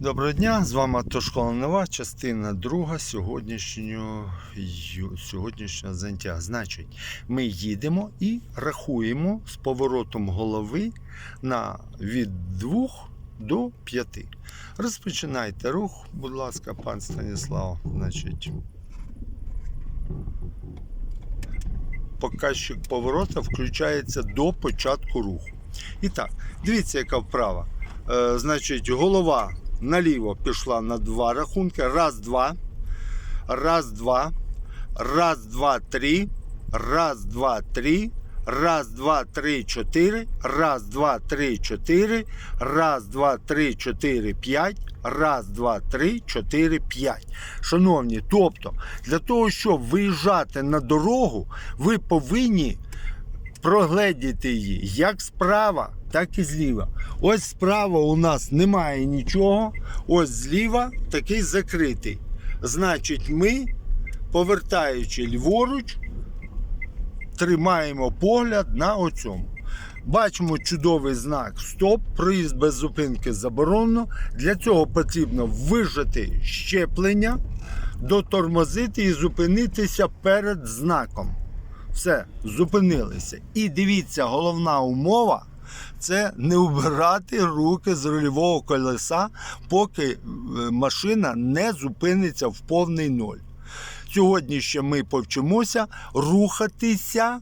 Доброго дня, з вами Автошкола Нова, частина друга сьогоднішнього, сьогоднішнього заняття. Значить, ми їдемо і рахуємо з поворотом голови на від 2 до 5. Розпочинайте рух, будь ласка, пан Станіслав. Значить, показчик поворота включається до початку руху. І так, дивіться, яка вправа. Е, значить, голова наліво пішла на два рахунки. Раз, два. Раз, два. Раз, два, три. Раз, два, три. Раз, два, три, чотири. Раз, два, три, чотири. Раз, два, три, чотири, п'ять. Раз, два, три, чотири, п'ять. Шановні, тобто, для того, щоб виїжджати на дорогу, ви повинні прогледіти її як справа, так і зліва. Ось справа у нас немає нічого, ось зліва такий закритий. Значить, ми, повертаючи ліворуч, тримаємо погляд на оцьому. Бачимо чудовий знак Стоп, проїзд без зупинки заборонено. Для цього потрібно вижати щеплення, дотормозити і зупинитися перед знаком. Все, зупинилися. І дивіться, головна умова це не убирати руки з рульового колеса, поки е, машина не зупиниться в повний ноль. Сьогодні ще ми повчимося рухатися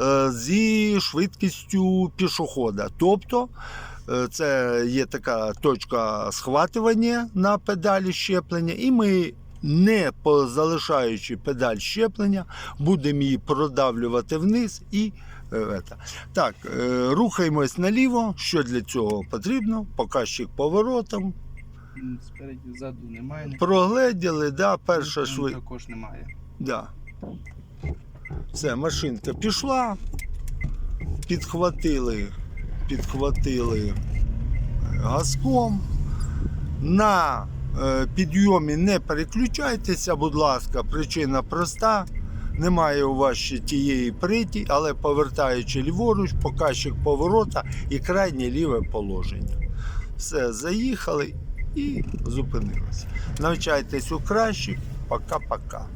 е, зі швидкістю пішохода. Тобто е, це є така точка схватування на педалі щеплення, і ми, не залишаючи педаль щеплення, будемо її продавлювати вниз і. Е. Так, е, рухаємось наліво. Що для цього потрібно? Показчик поворотом. Спереді ззаду немає. Прогледіли, да, перша швидкість. Також немає. Да. Все, машинка пішла, підхватили, підхватили газком. На е, підйомі не переключайтеся, будь ласка, причина проста. Немає у вас ще тієї приті, але повертаючи ліворуч, покащик поворота і крайнє ліве положення. Все, заїхали і зупинилися. Навчайтесь у кращих. Пока-пока.